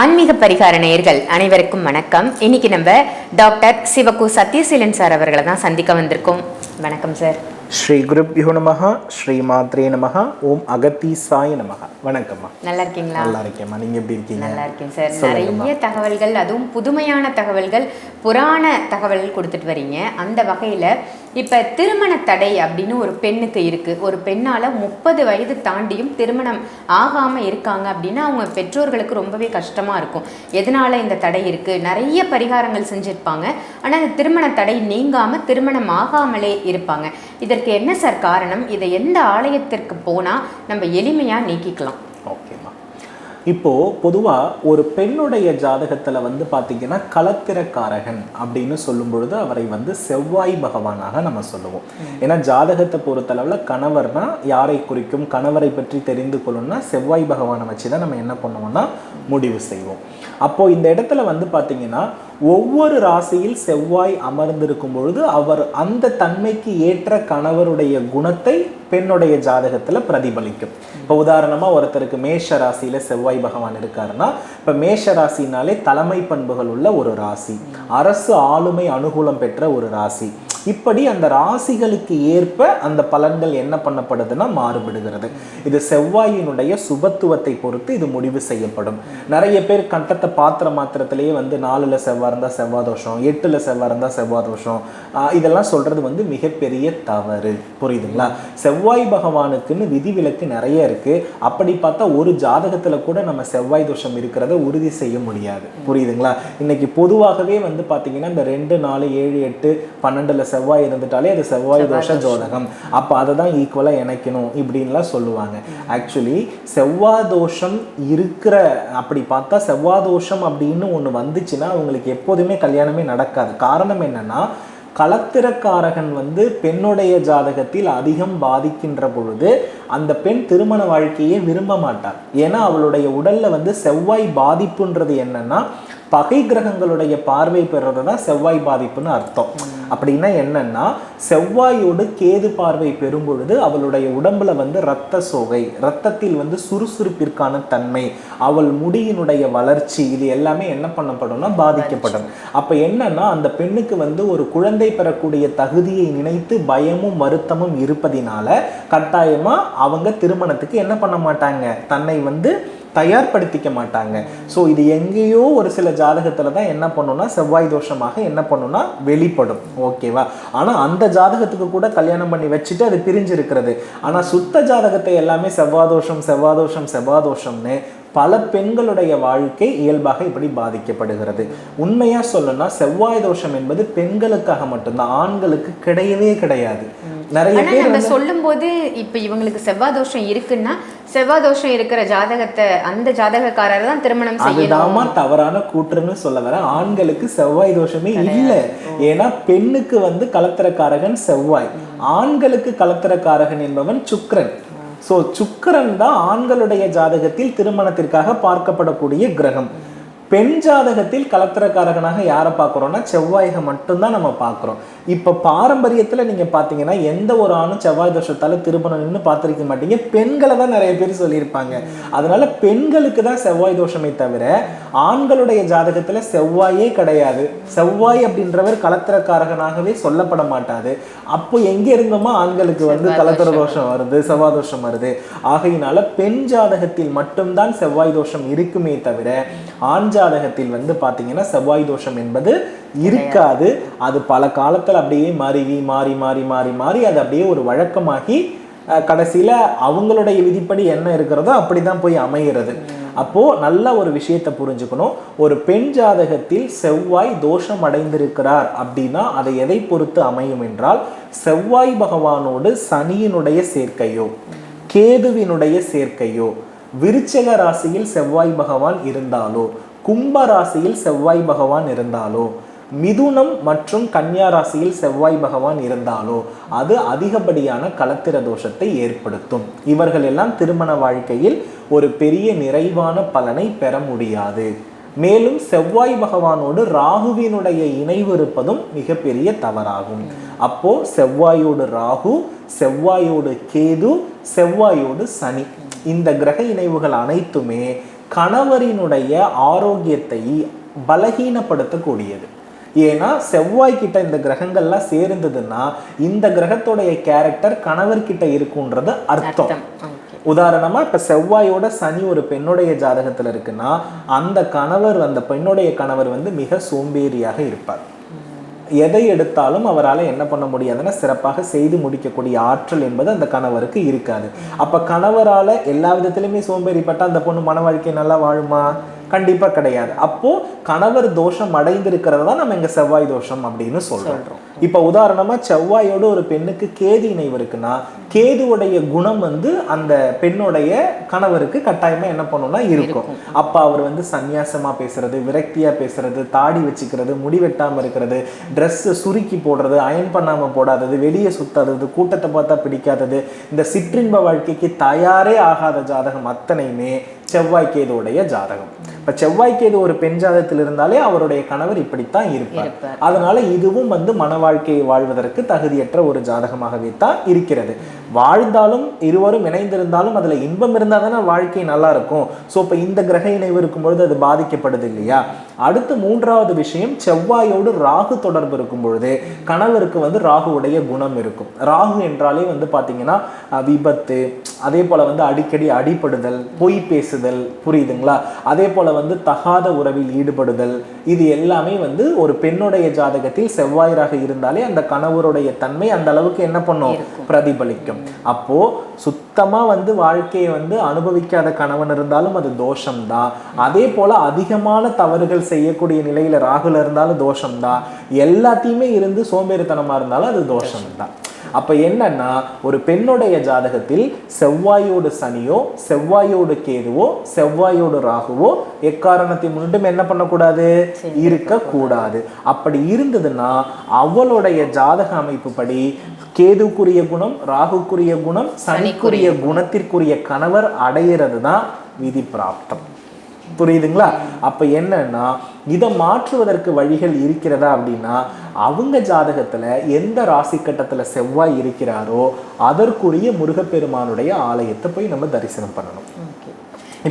ஆன்மீக பரிகார நேயர்கள் அனைவருக்கும் வணக்கம். இன்னைக்கு நம்ம டாக்டர் சிவகு சத்யசீலன் சார் அவர்களை தான் சந்திக்க வந்திருக்கோம். வணக்கம் சார். ஸ்ரீ குருப்யோ நமஹ ஸ்ரீ மாத்ரே நமஹ ஓம் அகத்தீசாய நமஹ. வணக்கம்மா. நல்லா இருக்கீங்களா? நல்லா இருக்கேம்மா. நீங்க எப்படி இருக்கீங்க? நல்லா இருக்கேன் சார். நிறைய தகவல்கள் அதுவும் புதுமையான தகவல்கள் புராண தகவல்கள் கொடுத்துட்டு வரீங்க. அந்த வகையில் இப்போ திருமண தடை அப்படின்னு ஒரு பெண்ணுக்கு இருக்குது ஒரு பெண்ணால் முப்பது வயது தாண்டியும் திருமணம் ஆகாமல் இருக்காங்க அப்படின்னா அவங்க பெற்றோர்களுக்கு ரொம்பவே கஷ்டமாக இருக்கும். எதனால் இந்த தடை இருக்குது நிறைய பரிகாரங்கள் செஞ்சுருப்பாங்க. ஆனால் அந்த திருமண தடை நீங்காமல் திருமணம் ஆகாமலே இருப்பாங்க. இதற்கு என்ன சார் காரணம்? இதை எந்த ஆலயத்திற்கு போனால் நம்ம எளிமையாக நீக்கிக்கலாம்? இப்போ பொதுவா ஒரு பெண்ணுடைய ஜாதகத்துல வந்து பாத்தீங்கன்னா களத்திரக்காரகன் அப்படின்னு சொல்லும் பொழுது அவரை வந்து செவ்வாய் பகவானாக நம்ம சொல்லுவோம். ஏன்னா ஜாதகத்தை பொறுத்தளவுல கணவர்னா யாரை குறிக்கும் கணவரை பற்றி தெரிந்து கொள்ளணும்னா செவ்வாய் பகவானை வச்சு தான் நம்ம என்ன பண்ணுவோம்னா முடிவு செய்வோம். அப்போ இந்த இடத்துல வந்து பார்த்திங்கன்னா ஒவ்வொரு ராசியில் செவ்வாய் அமர்ந்திருக்கும் பொழுது அவர் அந்த தன்மைக்கு ஏற்ற கணவருடைய குணத்தை பெண்ணுடைய ஜாதகத்துல பிரதிபலிக்கும். இப்போ உதாரணமா ஒருத்தருக்கு மேஷ ராசியில செவ்வாய் பகவான் இருக்காருன்னா இப்ப மேஷ ராசினாலே தலைமை பண்புகள் உள்ள ஒரு ராசி. அரசு ஆளுமை அனுகூலம் பெற்ற ஒரு ராசி. இப்படி அந்த ராசிகளுக்கு ஏற்ப அந்த பலன்கள் என்ன பண்ணப்படுதுன்னா மாறுபடுகிறது. இது செவ்வாயினுடைய சுபத்துவத்தை பொறுத்து இது முடிவு செய்யப்படும். நிறைய பேர் கட்டத்தை பாத்திர மாத்திரத்திலேயே வந்து நாலுல செவ்வாய் இருந்தால் செவ்வாய் தோஷம் எட்டுல செவ்வாய் இருந்தா செவ்வாய் தோஷம். இதெல்லாம் சொல்றது வந்து மிகப்பெரிய தவறு. புரியுதுங்களா? செவ்வாய் பகவானுக்குன்னு விதிவிலக்கு நிறைய இருக்கு. அப்படி பார்த்தா ஒரு ஜாதகத்துல கூட நம்ம செவ்வாய் தோஷம் இருக்கிறத உறுதி செய்ய முடியாது. புரியுதுங்களா? இன்னைக்கு பொதுவாகவே வந்து பாத்தீங்கன்னா இந்த ரெண்டு நாலு ஏழு எட்டு பன்னெண்டுல செவ்வாய் இருந்துட்டாலே அது செவ்வாய் தோஷ ஜோதகம். அப்ப அதை தான் ஈக்குவலா இணைக்கணும் இப்படின்லாம் சொல்லுவாங்க. ஆக்சுவலி செவ்வாய் தோஷம் இருக்கிற அப்படி பார்த்தா செவ்வாய் தோஷம் அப்படின்னு ஒண்ணு வந்துச்சுன்னா அவங்களுக்கு எப்போதுமே கல்யாணமே நடக்காது. காரணம் என்னன்னா களத்திரக்காரகன் வந்து பெண்ணுடைய ஜாதகத்தில் அதிகம் பாதிக்கின்ற பொழுது அந்த பெண் திருமண வாழ்க்கையை விரும்ப மாட்டார் ஏன்னா அவளுடைய உடல்ல வந்து செவ்வாய் பாதிப்புன்றது என்னன்னா பகை கிரகங்களுடைய பார்வை பெறுறது தான் செவ்வாய் பாதிப்புன்னு அர்த்தம். அப்படின்னா என்னன்னா செவ்வாயோடு கேது பார்வை பெறும் பொழுது அவளுடைய உடம்புல வந்து இரத்த சோகை ரத்தத்தில் வந்து சுறுசுறுப்பிற்கான தன்மை அவள் முடியினுடைய வளர்ச்சி இது எல்லாமே என்ன பண்ணப்படும்னா பாதிக்கப்படும். அப்ப என்னன்னா அந்த பெண்ணுக்கு வந்து ஒரு குழந்தை பெறக்கூடிய தகுதியை நினைத்து பயமும் வருத்தமும் இருப்பதினால கட்டாயமா அவங்க திருமணத்துக்கு என்ன பண்ண மாட்டாங்க. தன்னை வந்து தயார்படுத்திக்க மாட்டாங்க. ஸோ இது எங்கேயோ ஒரு சில ஜாதகத்தில் தான் என்ன பண்ணுன்னா செவ்வாய் தோஷமாக என்ன பண்ணும்னா வெளிப்படும். ஓகேவா ஆனால் அந்த ஜாதகத்துக்கு கூட கல்யாணம் பண்ணி வச்சுட்டு அது பிரிஞ்சு இருக்கிறது சுத்த ஜாதகத்தை எல்லாமே செவ்வாய் தோஷம் செவ்வாய் தோஷம் செவ்வாய் தோஷம்னு பல பெண்களுடைய வாழ்க்கை இயல்பாக இப்படி பாதிக்கப்படுகிறது. உண்மையா சொல்லணும்னா செவ்வாய் தோஷம் என்பது பெண்களுக்காக மட்டும்தான் ஆண்களுக்கு கிடையவே கிடையாது. நிறைய பேர் நம்ம சொல்லும்போது இப்ப இவங்களுக்கு செவ்வாய் தோஷம் இருக்குன்னா செவ்வாய் தோஷம் இருக்கிற ஜாதகத்தை அந்த ஜாதகக்காரர் தான் திருமணம் அதுதாம்மா தவறான கூற்றுன்னு சொல்ல வர ஆண்களுக்கு செவ்வாய் தோஷமே இல்ல. ஏன்னா பெண்ணுக்கு வந்து கலத்திரக்காரகன் செவ்வாய். ஆண்களுக்கு கலத்திரக்காரகன் என்பவன் சுக்கிரன். சோ சுக்கரன் தான் ஆண்களுடைய ஜாதகத்தில் திருமணத்திற்காக பார்க்கப்படக்கூடிய கிரகம். பெண் ஜாதகத்தில் கலத்திரக்காரகனாக யாரை பார்க்குறோன்னா செவ்வாய்க மட்டும்தான் நம்ம பார்க்குறோம். இப்போ பாரம்பரியத்துல நீங்க பார்த்தீங்கன்னா எந்த ஒரு ஆணும் செவ்வாய் தோஷத்தால திருமணம்னு பார்த்திருக்க மாட்டீங்க. பெண்களை தான் நிறைய பேர் சொல்லியிருப்பாங்க. அதனால பெண்களுக்கு தான் செவ்வாய் தோஷமே தவிர ஆண்களுடைய ஜாதகத்துல செவ்வாயே கிடையாது. செவ்வாய் அப்படின்றவர் கலத்திரக்காரகனாகவே சொல்லப்பட மாட்டாது அப்போ எங்க இருந்தோமோ ஆண்களுக்கு வந்து கலத்திர தோஷம் வருது செவ்வாய் தோஷம் வருது. ஆகையினால பெண் ஜாதகத்தில் மட்டும்தான் செவ்வாய் தோஷம் இருக்குமே தவிர ஆண் ஜாதகத்தில் வந்து பாத்தீங்கன்னா செவ்வாய் தோஷம் என்பது இருக்காது. அது பல காலத்தில் அப்படியே மாறி மாறி மாறி மாறி மாறி அது அப்படியே ஒரு வழக்கமாகி கடைசியில் அவங்களுடைய விதிப்படி என்ன இருக்கிறதோ அப்படிதான் போய் அமைகிறது. அப்போது நல்ல ஒரு விஷயத்தை புரிஞ்சுக்கணும். ஒரு பெண் ஜாதகத்தில் செவ்வாய் தோஷம் அடைந்திருக்கிறார் அப்படின்னா அதை எதை பொறுத்து அமையும் என்றால் செவ்வாய் பகவானோடு சனியினுடைய சேர்க்கையோ கேதுவினுடைய சேர்க்கையோ விருச்சக ராசியில் செவ்வாய் பகவான் இருந்தாலோ கும்ப ராசியில் செவ்வாய் பகவான் இருந்தாலோ மிதுனம் மற்றும் கன்னியா ராசியில் செவ்வாய் பகவான் இருந்தாலோ அது அதிகப்படியான கலத்திர தோஷத்தை ஏற்படுத்தும். இவர்கள் எல்லாம் திருமண வாழ்க்கையில் ஒரு பெரிய நிறைவான பலனை பெற முடியாது. மேலும் செவ்வாய் பகவானோடு ராகுவினுடைய இணைவு இருப்பதும் மிகப்பெரிய தவறாகும். அப்போ செவ்வாயோடு ராகு செவ்வாயோடு கேது செவ்வாயோடு சனி இந்த கிரக இணைவுகள் அனைத்துமே கணவரினுடைய ஆரோக்கியத்தை பலகீனப்படுத்தக்கூடியது. ஏன்னா செவ்வாய் கிட்ட இந்த கிரகங்கள்லாம் சேர்ந்ததுன்னா இந்த கிரகத்துடைய கேரக்டர் கணவர்கிட்ட இருக்குன்றது அர்த்தம். உதாரணமா இப்ப செவ்வாயோட சனி ஒரு பெண்ணுடைய ஜாதகத்துல இருக்குன்னா அந்த கணவர் அந்த பெண்ணுடைய கணவர் வந்து மிக சோம்பேறியாக இருப்பார். எதை எடுத்தாலும் அவரால் என்ன பண்ண முடியாதுன்னா சிறப்பாக செய்து முடிக்கக்கூடிய ஆற்றல் என்பது அந்த கணவருக்கு இருக்காது. அப்ப கணவரால எல்லா விதத்திலுமே சோம்பேறிப்பட்டா அந்த பொண்ணு மன வாழ்க்கை நல்லா வாழுமா? கண்டிப்பாக கிடையாது. அப்போது கணவர் தோஷம் அடைந்திருக்கிறது தான் நம்ம இங்கே செவ்வாய் தோஷம் அப்படின்னு சொல்கிறோம் இப்ப உதாரணமா செவ்வாயோட ஒரு பெண்ணுக்கு கேது இணைவு இருக்குன்னா கேதுவுடைய குணம் வந்து அந்த பெண்ணுடைய கணவருக்கு கட்டாயமா என்ன பண்ணும்னா இருக்கும். அப்ப அவர் வந்து சந்நியாசமா பேசுறது விரக்தியா பேசுறது தாடி வச்சுக்கிறது முடி வெட்டாம இருக்கிறது Dress சுருக்கி போடுறது அயன் பண்ணாம போடாதது வெளியே சுத்தாதது கூட்டத்தை பார்த்தா பிடிக்காதது இந்த சிற்றின்ப வாழ்க்கைக்கு தயாரே ஆகாத ஜாதகம் அத்தனையுமே செவ்வாய் கேதுவுடைய ஜாதகம். இப்ப செவ்வாய் கேது ஒரு பெண் ஜாதகத்தில் இருந்தாலே அவருடைய கணவர் இப்படித்தான் இருப்பார். அதனால இதுவும் வந்து மன வாழ்க்கையை வாழ்வதற்கு தகுதியற்ற ஒரு ஜாதகமாகவே தான் இருக்கிறது. வாழ்ந்தாலும் இருவரும் இணைந்திருந்தாலும் அதுல இன்பம் இருந்தால் தானே வாழ்க்கை நல்லா இருக்கும் ஸோ இப்போ இந்த கிரக இணைவு இருக்கும் பொழுது அது பாதிக்கப்படுது இல்லையா? அடுத்து மூன்றாவது விஷயம் செவ்வாயோடு ராகு தொடர்பு இருக்கும் பொழுது கணவருக்கு வந்து ராகுவுடைய குணம் இருக்கும். ராகு என்றாலே வந்து பாத்தீங்கன்னா அஹ், விபத்து அதே போல வந்து அடிக்கடி அடிபடுதல் பொய் பேசுதல் புரியுதுங்களா? அதே போல வந்து தகாத உறவில் ஈடுபடுதல் இது எல்லாமே வந்து ஒரு பெண்ணுடைய ஜாதகத்தில் செவ்வாயராக இருந்தாலே அந்த கணவருடைய தன்மை அந்த அளவுக்கு என்ன பண்ணும்? பிரதிபலிக்கும். அப்போ சுத்தமா வந்து வாழ்க்கையை வந்து அனுபவிக்காத கணவன் இருந்தாலும் அது தோஷம்தான். அதே போல அதிகமான தவறுகள் செய்யக்கூடிய நிலையில ராகுல இருந்தாலும் தோஷம்தான். எல்லாத்தையுமே இருந்து சோம்பேறித்தனமா இருந்தாலும் அது தோஷம்தான். அப்ப என்னன்னா ஒரு பெண்ணுடைய ஜாதகத்தில் செவ்வாயோடு சனியோ செவ்வாயோடு கேதுவோ செவ்வாயோடு ராகுவோ எக்காரணத்தை முன்னிட்டும் என்ன பண்ணக்கூடாது? இருக்கக்கூடாது. அப்படி இருந்ததுன்னா அவளுடைய ஜாதக அமைப்புப்படி கேதுக்குரிய குணம் ராகுக்குரிய குணம் சனிக்குரிய குணத்திற்குரிய கணவர் அடையிறது தான் விதி பிராப்தம் புரியுதுங்களா? அப்ப என்னன்னா இதை மாற்றுவதற்கு வழிகள் இருக்கிறதா அப்படின்னா அவங்க ஜாதகத்துல எந்த ராசி கட்டத்துல செவ்வாய் இருக்கிறாரோ அதற்குரிய முருகப்பெருமானுடைய ஆலயத்தை போய் நம்ம தரிசனம் பண்ணணும்.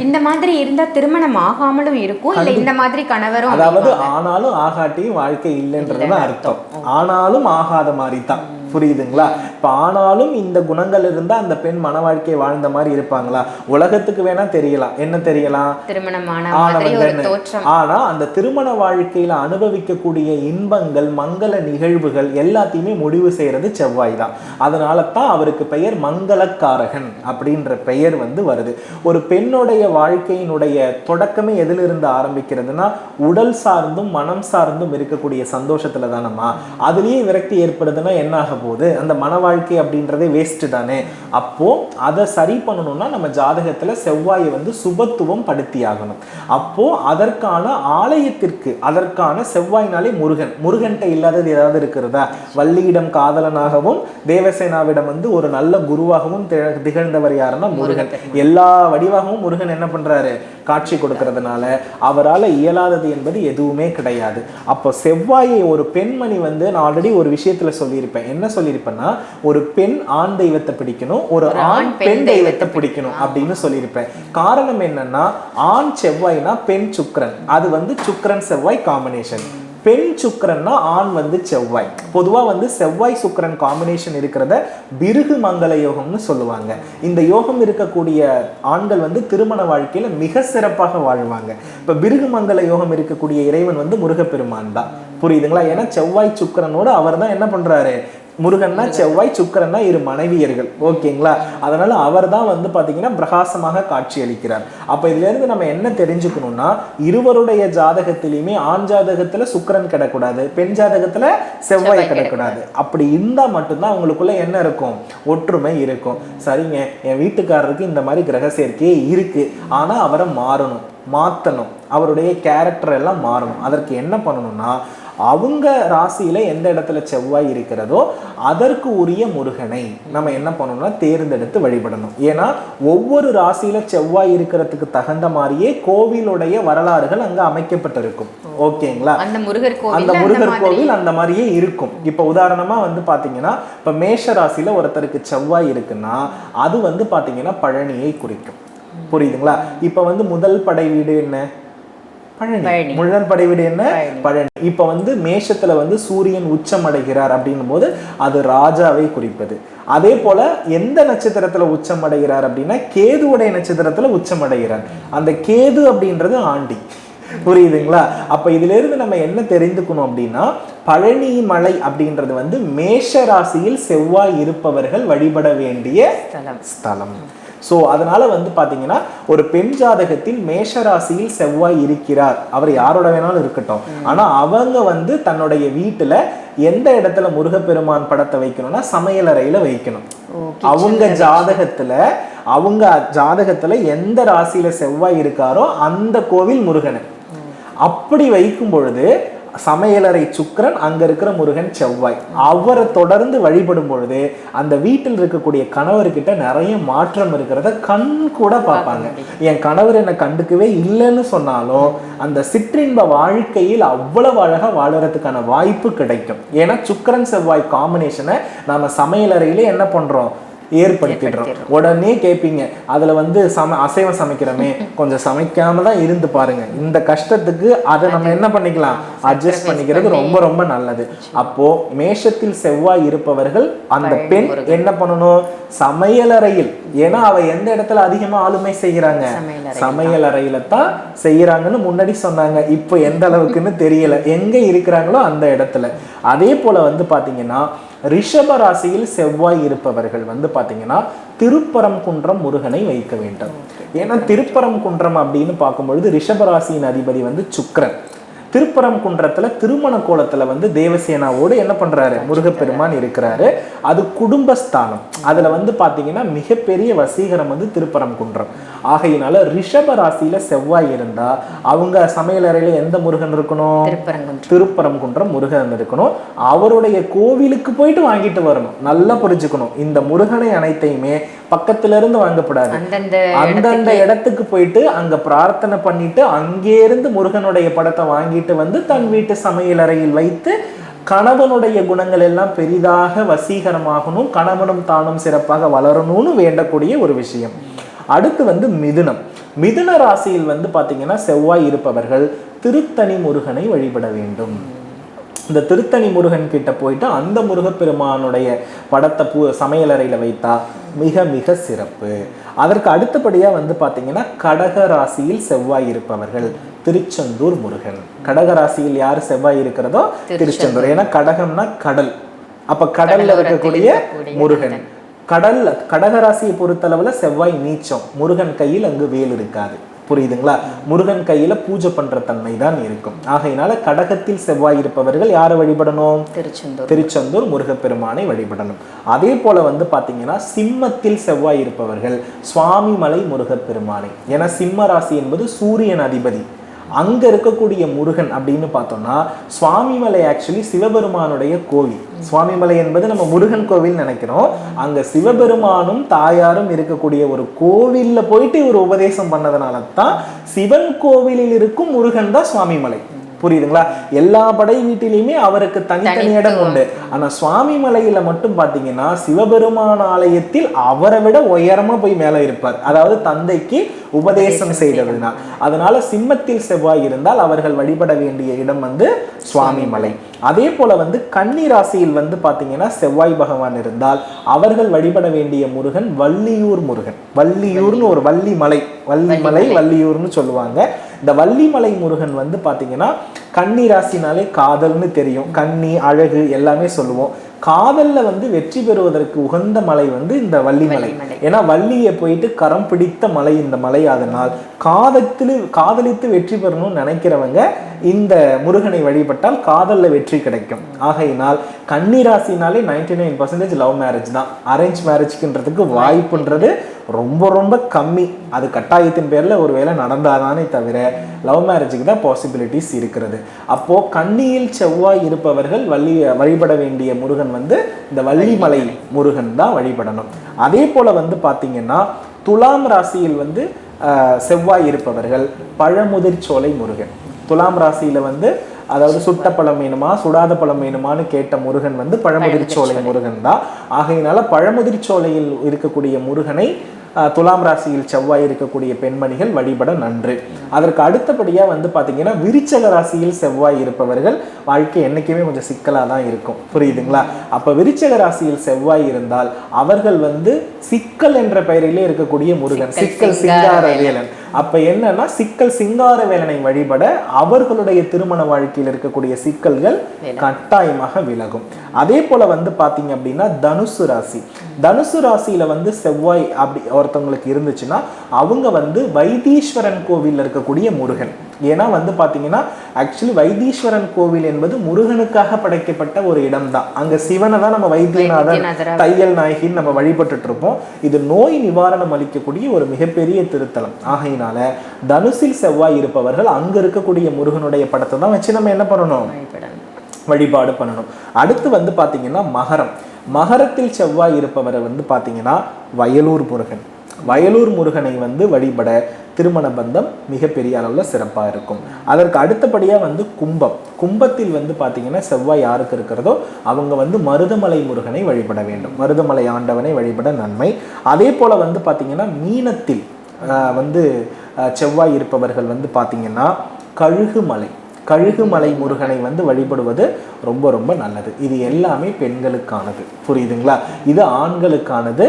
இந்த மாதிரி இருந்தா திருமணம் ஆகாமலும் இருக்கும் இல்ல இந்த மாதிரி கணவரும் அதாவது ஆனாலும் ஆகாட்டியும் வாழ்க்கை இல்லைன்றது தான் அர்த்தம். ஆனாலும் ஆகாத மாதிரி தான். புரியுதுங்களா? இப்ப ஆனாலும் இந்த குணங்கள் இருந்தா அந்த பெண் மன வாழ்க்கையை வாழ்ந்த மாதிரி இருப்பாங்களா? உலகத்துக்கு வேணா தெரியலாம். என்ன தெரியலாம்? ஆனா அந்த திருமண வாழ்க்கையில அனுபவிக்கக்கூடிய இன்பங்கள் மங்கள நிகழ்வுகள் எல்லாத்தையுமே முடிவு செய்யறது செவ்வாய் தான் அதனால தான் அவருக்கு பெயர் மங்களக்காரகன் அப்படின்ற பெயர் வந்து வருது. ஒரு பெண்ணுடைய வாழ்க்கையினுடைய தொடக்கமே எதிலிருந்து ஆரம்பிக்கிறதுனா உடல் சார்ந்தும் மனம் சார்ந்தும் இருக்கக்கூடிய சந்தோஷத்துல தானம்மா அதுலயே விரக்தி ஏற்படுதுன்னா என்ன ஆக போகுது அந்த மன வாழ்க்கை அப்படின்றதே வேஸ்ட் தானே. அப்போ அதை சரி பண்ணணும்னா நம்ம ஜாதகத்துல செவ்வாயை வந்து சுபத்துவம் படுத்தி ஆகணும். அப்போ அதற்கான ஆலயத்திற்கு அதற்கான செவ்வாய்னாலே முருகன். முருகன்ட்ட இல்லாதது ஏதாவது இருக்கிறதா? வள்ளியிடம் காதலனாகவும் தேவசேனாவிடம் வந்து ஒரு நல்ல குருவாகவும் திக- திகழ்ந்தவர் யாருன்னா முருகன். எல்லா வடிவாகவும் முருகன் என்ன பண்றாரு? காட்சி கொடுக்கறதுனால அவரால இயலாதது என்பது எதுவுமே கிடையாது. அப்போ செவ்வாயை ஒரு பெண்மணி வந்து நான் ஆல்ரெடி ஒரு விஷயத்துல சொல்லியிருப்பேன். என்ன சொல்லியிருப்பேன்னா ஒரு பெண் ஆண் தெய்வத்தை பிடிக்கணும் ஒரு ஆண் பெண் தெய்வத்தை பிடிக்கணும். அப்படின்னு சொல்லியிருப்பேன். காரணம் என்னன்னா ஆண் செவ்வாய்னா பெண் சுக்கிரன். அது வந்து சுக்கிரன் செவ்வாய் காம்பினேஷன் பெண் சுக்கிரன்னா ஆண் வந்து செவ்வாய். பொதுவா வந்து செவ்வாய் சுக்கிரன் காம்பினேஷன் இருக்கிறத பிருகு மங்கள யோகம்னு சொல்லுவாங்க. இந்த யோகம் இருக்கக்கூடிய ஆண்கள் வந்து திருமண வாழ்க்கையில மிக சிறப்பாக வாழ்வாங்க. இப்ப பிருகு மங்கள யோகம் இருக்கக்கூடிய இறைவன் வந்து முருகப்பெருமான் தான். புரியுதுங்களா? ஏன்னா செவ்வாய் சுக்கிரனோட அவர் தான் என்ன பண்றாரு? முருகன்னா செவ்வாய் சுக்கிரன்னா இரு மனைவியர்கள். ஓகேங்களா? அதனால அவர் தான் வந்து பாத்தீங்கன்னா பிரகாசமாக காட்சி அளிக்கிறார். அப்ப இதுல இருந்து நம்ம என்ன தெரிஞ்சுக்கணும்னா இருவருடைய ஜாதகத்திலையுமே ஆண் ஜாதகத்துல சுக்கிரன் கிடக்கூடாது பெண் ஜாதகத்துல செவ்வாய் கிடக்கூடாது அப்படி இருந்தா மட்டும்தான் அவங்களுக்குள்ள என்ன இருக்கும்? ஒற்றுமை இருக்கும். சரிங்க என் வீட்டுக்காரருக்கு இந்த மாதிரி கிரக சேர்க்கையே இருக்கு. ஆனா அவரை மாறணும் மாத்தணும். அவருடைய கேரக்டர் எல்லாம் மாறணும். அதற்கு என்ன பண்ணணும்னா அவங்க ராசியில எந்த இடத்துல செவ்வாய் இருக்கிறதோ அதற்கு உரிய முருகனை நம்ம என்ன பண்ணணும்னா தேர்ந்தெடுத்து வழிபடணும். ஏன்னா ஒவ்வொரு ராசியில செவ்வாய் இருக்கிறதுக்கு தகுந்த மாதிரியே கோவிலுடைய வரலாறுகள் அங்க அமைக்கப்பட்டிருக்கும். ஓகேங்களா? அந்த முருகர் கோவில் அந்த முருகர் கோவில் அந்த மாதிரியே இருக்கும். இப்ப உதாரணமா வந்து பாத்தீங்கன்னா இப்ப மேஷ ராசியில ஒருத்தருக்கு செவ்வாய் இருக்குன்னா அது வந்து பாத்தீங்கன்னா பழனியை குறிக்கும். புரியுதுங்களா? இப்ப வந்து முதல் படை வீடு என்ன? பழனி. பழனி. முதல் படை வீடு என்ன? பழனி. இப்ப வந்து மேஷத்துல வந்து சூரியன் உச்சம் அடைகிறார் அப்படின்னும் போது அது ராஜாவை குறிப்பது. அதே போல எந்த நட்சத்திரத்துல உச்சம் அடைகிறார் அப்படின்னா கேதுவுடைய நட்சத்திரத்துல உச்சம் அடைகிறார் அந்த கேது அப்படின்றது ஆண்டி. புரியுதுங்களா? அப்ப இதுல இருந்து நம்ம என்ன தெரிந்துக்கணும் அப்படின்னா பழனி மலை அப்படின்றது வந்து மேஷ ராசியில் செவ்வாய் இருப்பவர்கள் வழிபட வேண்டிய ஸ்தலம். ஸ்தலம். ஸோ அதனால வந்து பாத்தீங்கன்னா ஒரு பெண் ஜாதகத்தில் மேஷ ராசியில் செவ்வாய் இருக்கிறார். அவர் யாரோட வேணாலும் இருக்கட்டும். ஆனா அவங்க வந்து தன்னுடைய வீட்டுல எந்த இடத்துல முருகப்பெருமான் படத்தை வைக்கணும்னா சமையலறையில வைக்கணும். அவங்க ஜாதகத்துல அவங்க ஜாதகத்துல எந்த ராசியில செவ்வாய் இருக்காரோ அந்த கோவில் முருகன். அப்படி வைக்கும் பொழுது சமையலறை சுக்கிரன் அங்க இருக்கிற முருகன் செவ்வாய். அவரை தொடர்ந்து வழிபடும் பொழுது அந்த வீட்டில் இருக்கக்கூடிய கணவர்கிட்ட நிறைய மாற்றம் இருக்கிறத கண் கூட பார்ப்பாங்க. என் கணவர் என்னை கண்டுக்கவே இல்லைன்னு சொன்னாலும் அந்த சிற்றின்ப வாழ்க்கையில் அவ்வளவு அழகா வாழறதுக்கான வாய்ப்பு கிடைக்கும். ஏன்னா சுக்கிரன் செவ்வாய் காம்பினேஷனை நாம சமையலறையில என்ன பண்றோம்? ஏற்படுத்திடுறோம். உடனே கேட்பீங்க அதுல வந்து சம அசைவம் சமைக்கிறோமே. கொஞ்சம் சமைக்காம தான் இருந்து பாருங்க. இந்த கஷ்டத்துக்கு அதை நம்ம என்ன பண்ணிக்கலாம்? அட்ஜஸ்ட் பண்ணிக்கிறது ரொம்ப ரொம்ப நல்லது. அப்போ மேஷத்தில் செவ்வாய் இருப்பவர்கள் அந்த பெண் என்ன பண்ணணும்? சமையலறையில். ஏன்னா அவ எந்த இடத்துல அதிகமா ஆளுமை செய்கிறாங்க? சமையலறை சமையல் அறையில தான் செய்யறாங்கன்னு முன்னாடி சொன்னாங்க. இப்போ எந்த அளவுக்குன்னு தெரியல. எங்க இருக்கிறாங்களோ அந்த இடத்துல. அதே போல வந்து பாத்தீங்கன்னா ரிஷப ராசியில் செவ்வாய் இருப்பவர்கள் வந்து பாத்தீங்கன்னா திருப்பரங்குன்றம் முருகனை வைக்க வேண்டும். ஏன்னா திருப்பரங்குன்றம் அப்படின்னு பார்க்கும்பொழுது ரிஷப ராசியின் அதிபதி வந்து சுக்கிரன். திருப்பரங்குன்றத்துல திருமண கோலத்துல வந்து தேவசேனாவோடு என்ன பண்றாரு? முருகப்பெருமான் இருக்கிறாரு. அது குடும்பஸ்தானம். அதுல வந்து பாத்தீங்கன்னா மிகப்பெரிய வசீகரம் வந்து திருப்பரங்குன்றம் ஆகையினால ரிஷப ராசியில செவ்வாய் இருந்தா அவங்க சமையலறையில எந்த முருகன் இருக்கணும்? திருப்பரங்குன்றம். முருகன் இருக்கணும். அவருடைய கோவிலுக்கு போயிட்டு வாங்கிட்டு வரணும். நல்லா புரிஞ்சுக்கணும். இந்த முருகனை அனைத்தையுமே பக்கத்துல இருந்து வாங்கப்படாது. அந்தந்த இடத்துக்கு. போயிட்டு அங்க பிரார்த்தனை பண்ணிட்டு அங்கே இருந்து முருகனுடைய படத்தை வாங்கிட்டு வந்து தன் வீட்டு சமையலறையில் வைத்து கணவனுடைய குணங்கள் எல்லாம் பெரிதாக வசீகரமாகணும். கணவனும் தானும் சிறப்பாக வளரணும்னு வேண்டக்கூடிய ஒரு விஷயம். அடுத்து வந்து மிதுனம். மிதுன ராசியில் வந்து பாத்தீங்கன்னா செவ்வாய் இருப்பவர்கள் திருத்தணி முருகனை வழிபட வேண்டும். இந்த திருத்தணி முருகன் கிட்ட போயிட்டு அந்த முருகப்பெருமானுடைய படத்தை பூ சமையலறையில வைத்தா மிக மிக சிறப்பு. அதற்கு அடுத்தபடியா வந்து பாத்தீங்கன்னா கடக ராசியில் செவ்வாய் இருப்பவர்கள் திருச்செந்தூர் முருகன். கடக ராசியில் யார் செவ்வாய் இருக்கிறதோ திருச்செந்தூர். ஏன்னா கடகம்னா கடல். அப்ப கடல்ல இருக்கக்கூடிய முருகன். கடல் கடகராசியை பொறுத்தளவுல செவ்வாய் நீச்சம். முருகன் கையில் அங்கு வேல் இருக்காது. புரியுதுங்களா? முருகன் கையில பூஜை பண்ற தன்மை தான் இருக்கும். ஆகையினால கடகத்தில் செவ்வாய் இருப்பவர்கள் யாரை வழிபடணும்? திருச்செந்தூர். திருச்செந்தூர் முருகப்பெருமானை வழிபடணும். அதே போல வந்து பாத்தீங்கன்னா சிம்மத்தில் செவ்வாய் இருப்பவர்கள் சுவாமிமலை முருகப்பெருமானை. ஏன்னா சிம்ம ராசி என்பது சூரியன் அதிபதி. அங்க இருக்கக்கூடிய முருகன் அப்படின்னு பார்த்தோம்னா சுவாமிமலை ஆக்சுவலி சிவபெருமானுடைய கோவில். சுவாமிமலை என்பது நம்ம முருகன் கோவில் நினைக்கிறோம். அங்க சிவபெருமானும் தாயாரும் இருக்கக்கூடிய ஒரு கோவில்ல போயிட்டு ஒரு உபதேசம் பண்ணதுனால தான் சிவன் கோவிலில் இருக்கும் முருகன் தான் சுவாமிமலை. புரியுதுங்களா? எல்லா படை வீட்டிலையுமே அவருக்கு தனித்தனி இடம் உண்டு. ஆனா சுவாமி மலையில மட்டும் பாத்தீங்கன்னா சிவபெருமான் ஆலயத்தில் அவரை விட உயரமா போய் மேல இருப்பார். அதாவது தந்தைக்கு உபதேசம் செய்ததுனால் அதனால சிம்மத்தில் செவ்வாய் இருந்தால் அவர்கள் வழிபட வேண்டிய இடம் வந்து சுவாமி மலை. அதே போல வந்து கன்னி ராசியில் வந்து பாத்தீங்கன்னா செவ்வாய் பகவான் இருந்தால் அவர்கள் வழிபட வேண்டிய முருகன் வள்ளியூர் முருகன். வள்ளியூர்னு ஒரு வள்ளி மலை. வள்ளி மலை வள்ளியூர்னு சொல்லுவாங்க. இந்த வள்ளிமலை முருகன் வந்து பாத்தீங்கன்னா கன்னி ராசினாலே காதல்னு தெரியும். கன்னி அழகு எல்லாமே சொல்லுவோம். காதல்ல வந்து வெற்றி பெறுவதற்கு உகந்த மலை வந்து இந்த வள்ளிமலை. ஏன்னா வள்ளியை போயிட்டு கரம் பிடித்த மலை இந்த மலை அதனால். காதத்தில் காதலித்து வெற்றி பெறணும்னு நினைக்கிறவங்க இந்த முருகனை வழிபட்டால் காதல்ல வெற்றி கிடைக்கும். ஆகையினால் கன்னி ராசினாலே ninety nine percentage love marriage தான். அரேஞ்ச் மேரேஜ்க்குன்றதுக்கு வாய்ப்புன்றது ரொம்ப ரொம்ப கம்மி. அது கட்டாயத்தின் பேர்ல ஒருவேளை நடந்தாதானே தவிர லவ் மேரேஜுக்கு தான் பாசிபிலிட்டிஸ் இருக்கிறது. அப்போ கன்னியில் செவ்வாய் இருப்பவர்கள் வள்ளி வழிபட வேண்டிய முருகன் வந்து இந்த வள்ளிமலை முருகன் தான் வழிபடணும். அதே போல வந்து பாத்தீங்கன்னா துலாம் ராசியில் வந்து செவ்வாய் இருப்பவர்கள் பழமுதிர்ச்சோலை முருகன். துலாம் ராசியில வந்து அதாவது சுட்ட பழம் வேணுமா சுடாத பழம் வேணுமான்னு கேட்ட முருகன் வந்து பழமுதிர்ச்சோலை முருகன் தான். ஆகையினால பழமுதிர்ச்சோலையில் இருக்கக்கூடிய முருகனை துலாம் ராசியில் செவ்வாய் இருக்கக்கூடிய பெண்மணிகள் வழிபட நன்று. அதற்கு அடுத்தபடியா வந்து பாத்தீங்கன்னா விருச்சக ராசியில் செவ்வாய் இருப்பவர்கள் வாழ்க்கை என்னைக்குமே கொஞ்சம் சிக்கலா தான் இருக்கும். புரியுதுங்களா? அப்ப விருச்சக ராசியில் செவ்வாய் இருந்தால் அவர்கள் வந்து சிக்கல் என்ற பெயரிலே இருக்கக்கூடிய முருகன். சிக்கல் சிக்கல் சிங்கார சிங்கார வேலன். அப்ப என்னன்னா சிக்கல் சிங்கார வேலனை வழிபட அவர்களுடைய திருமண வாழ்க்கையில் இருக்கக்கூடிய சிக்கல்கள் கட்டாயமாக விலகும். அதே போல வந்து பாத்தீங்க அப்படின்னா தனுசு ராசி. தனுசு ராசியில வந்து செவ்வாய் அப்படி ஒருத்தவங்களுக்கு இருந்துச்சுன்னா அவங்க வந்து வைத்தீஸ்வரன் கோவில்ல இருக்கக்கூடிய முருகன். ஏன்னா வந்து பாத்தீங்கன்னா ஆக்சுவலி வைத்தீஸ்வரன் கோவில் என்பது முருகனுக்காக படைக்கப்பட்ட ஒரு இடம் தான் அங்க சிவனை தான் நம்ம வைத்தியநாதன் தையல் நாயகின்னு நம்ம வழிபட்டுட்டு இருப்போம் இது நோய் நிவாரணம் அளிக்கக்கூடிய ஒரு மிகப்பெரிய திருத்தலம். ஆகையினால தனுசில் செவ்வாய் இருப்பவர்கள் அங்க இருக்கக்கூடிய முருகனுடைய படத்தை தான் வச்சு நம்ம என்ன பண்ணணும். வழிபாடு பண்ணணும். அடுத்து வந்து பாத்தீங்கன்னா மகரம். மகரத்தில் செவ்வாய் இருப்பவரை வந்து பாத்தீங்கன்னா வயலூர் முருகன். வயலூர் முருகனை வந்து வழிபட திருமண பந்தம் மிகப்பெரிய அளவில் சிறப்பாக இருக்கும். அதற்கு அடுத்தபடியாக வந்து கும்பம். கும்பத்தில் வந்து பார்த்திங்கன்னா செவ்வாய் யாருக்கு இருக்கிறதோ அவங்க வந்து மருதமலை முருகனை வழிபட வேண்டும். மருதமலை ஆண்டவனை வழிபட நன்மை. அதே போல் வந்து பார்த்திங்கன்னா மீனத்தில் வந்து செவ்வாய் இருப்பவர்கள் வந்து பார்த்திங்கன்னா கழுகுமலை. கழுகுமலை முருகனை வந்து வழிபடுவது ரொம்ப ரொம்ப நல்லது. இது எல்லாமே பெண்களுக்கானது. புரியுதுங்களா? இது ஆண்களுக்கானது.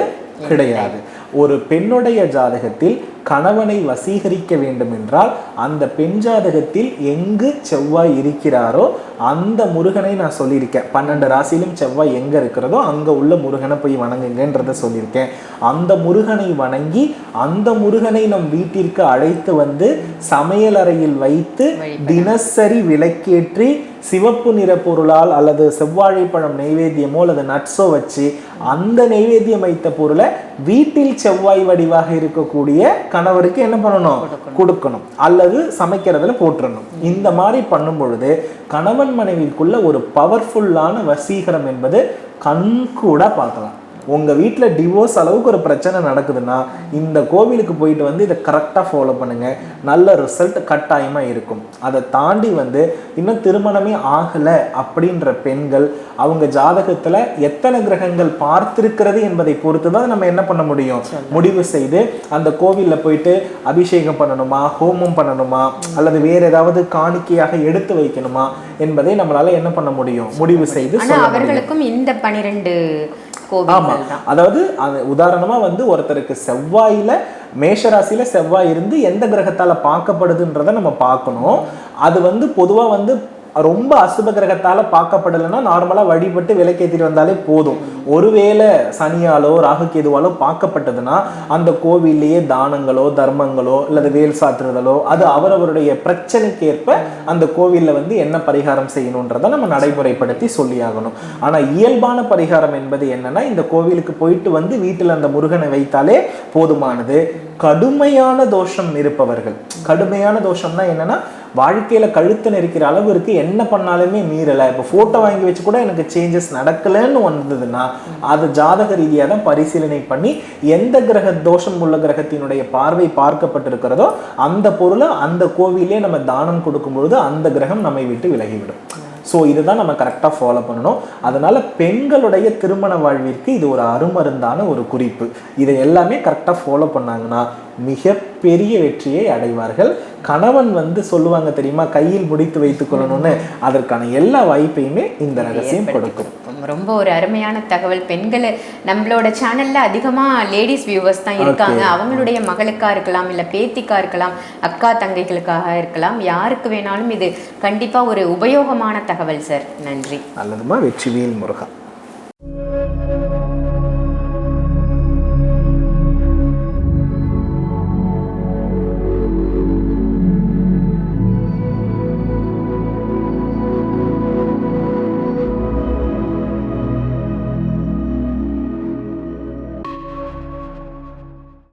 கிடையாது. ஒரு பெண்ணுடைய ஜாதகத்தில் கணவனை வசீகரிக்க வேண்டும் என்றால் அந்த பெண் ஜாதகத்தில் எங்கு செவ்வாய் இருக்கிறாரோ அந்த முருகனை நான் சொல்லியிருக்கேன். பன்னெண்டு ராசியிலும் செவ்வாய் எங்க இருக்கிறதோ அங்க உள்ள முருகனை போய் வணங்குங்கன்றத சொல்லியிருக்கேன். அந்த முருகனை வணங்கி அந்த முருகனை நம் வீட்டிற்கு அழைத்து வந்து சமையலறையில் வைத்து தினசரி விளக்கேற்றி சிவப்பு நிற பொருளால் அல்லது செவ்வாழைப்பழம் நெய்வேத்தியமோ அல்லது நட்ஸோ வச்சு அந்த நெய்வேத்தியம் வைத்த பொருளை வீட்டில் செவ்வாய் வடிவாக இருக்கக்கூடிய கணவருக்கு என்ன பண்ணணும்? கொடுக்கணும். அல்லது சமைக்கிறதுல போட்டுறணும். இந்த மாதிரி பண்ணும் பொழுது கணவன் மனைவிக்குள்ள ஒரு பவர்ஃபுல்லான வசீகரம் என்பது கண்கூட பார்க்கலாம். உங்க வீட்ல டிவோர்ஸ் அளவுக்கு ஒரு பிரச்சனை நடக்குதுன்னா இந்த கோவிலுக்கு போயிட்டு வந்து இதை கரெக்டாக ஃபாலோ பண்ணுங்க. நல்ல ரிசல்ட் கட்டாயமா இருக்கும். அதை தாண்டி வந்து இன்னும் திருமணமே ஆகல அப்படின்ற பெண்கள் அவங்க ஜாதகத்துல எத்தனை கிரகங்கள் பார்த்திருக்கிறது என்பதை பொறுத்து தான் நம்ம என்ன பண்ண முடியும்? முடிவு செய்து அந்த கோவில்ல போயிட்டு அபிஷேகம் பண்ணணுமா ஹோமம் பண்ணணுமா அல்லது வேற ஏதாவது காணிக்கையாக எடுத்து வைக்கணுமா என்பதை நம்மளால என்ன பண்ண முடியும்? முடிவு செய்து அவர்களுக்கும் இந்த பனிரெண்டு ஆமா. கோவில்கள் தான் அதாவது அது உதாரணமா வந்து ஒருத்தருக்கு செவ்வாயில மேஷராசியில செவ்வாய் இருந்து எந்த கிரகத்தால பார்க்கப்படுதுன்றதை நம்ம பார்க்கணும். அது வந்து பொதுவா வந்து ரொம்ப அசுப கிரகத்தால பார்க்கப்படலைன்னா நார்மலா வழிபட்டு விலைக்கேற்றிட்டு வந்தாலே போதும். ஒருவேளை சனியாலோ ராகு கேதுவாலோ பார்க்கப்பட்டதுன்னா அந்த கோவில்லையே தானங்களோ தர்மங்களோ அல்லது வேல் சாத்துறதலோ அது அவரவருடைய பிரச்சனைக்கேற்ப அந்த கோவிலில் வந்து என்ன பரிகாரம் செய்யணுன்றதை நம்ம நடைமுறைப்படுத்தி சொல்லியாகணும். ஆனா இயல்பான பரிகாரம் என்பது என்னன்னா இந்த கோவிலுக்கு போயிட்டு வந்து வீட்டில் அந்த முருகனை வைத்தாலே போதுமானது. கடுமையான தோஷம் இருப்பவர்கள். கடுமையான தோஷம்னா என்னன்னா வாழ்க்கையில் கழுத்து நெரிக்கிற அளவிற்கு என்ன பண்ணாலுமே மீறலை. இப்போ ஃபோட்டோ வாங்கி வச்சு கூட எனக்கு சேஞ்சஸ் நடக்கலைன்னு வந்ததுன்னா அது ஜாதக ரீதியாக தான் பரிசீலனை பண்ணி எந்த கிரக தோஷம் உள்ள கிரகத்தினுடைய பார்வை பார்க்கப்பட்டிருக்கிறதோ அந்த பொருளை அந்த கோவிலே நம்ம தானம் கொடுக்கும் பொழுது அந்த கிரகம் நம்மை விட்டு விலகிவிடும். ஸோ இதுதான் நம்ம கரெக்டாக ஃபாலோ பண்ணணும். அதனால பெண்களுடைய திருமண வாழ்விற்கு இது ஒரு அருமருந்தான ஒரு குறிப்பு. இதை எல்லாமே கரெக்டாக ஃபாலோ பண்ணாங்கன்னா மிகப்பெரிய வெற்றியை அடைவார்கள். கணவன் வந்து சொல்லுவாங்க தெரியுமா? கையில் முடித்து வைத்துக் கொள்ளணும்னு. அதற்கான எல்லா வாய்ப்பையுமே இந்த ரகசியம் கொடுக்கும். ரொம்ப ஒரு அருமையான தகவல். பெண்கள் நம்மளோட சேனல்ல அதிகமா லேடிஸ் வியூவர்ஸ் தான் இருக்காங்க. அவங்களுடைய மகளுக்கா இருக்கலாம் இல்ல பேத்திக்கா இருக்கலாம் அக்கா தங்கைகளுக்காக இருக்கலாம். யாருக்கு வேணாலும் இது கண்டிப்பா ஒரு உபயோகமான தகவல் சார் நன்றி. நல்லதுமா? வெற்றிவேல் முருகா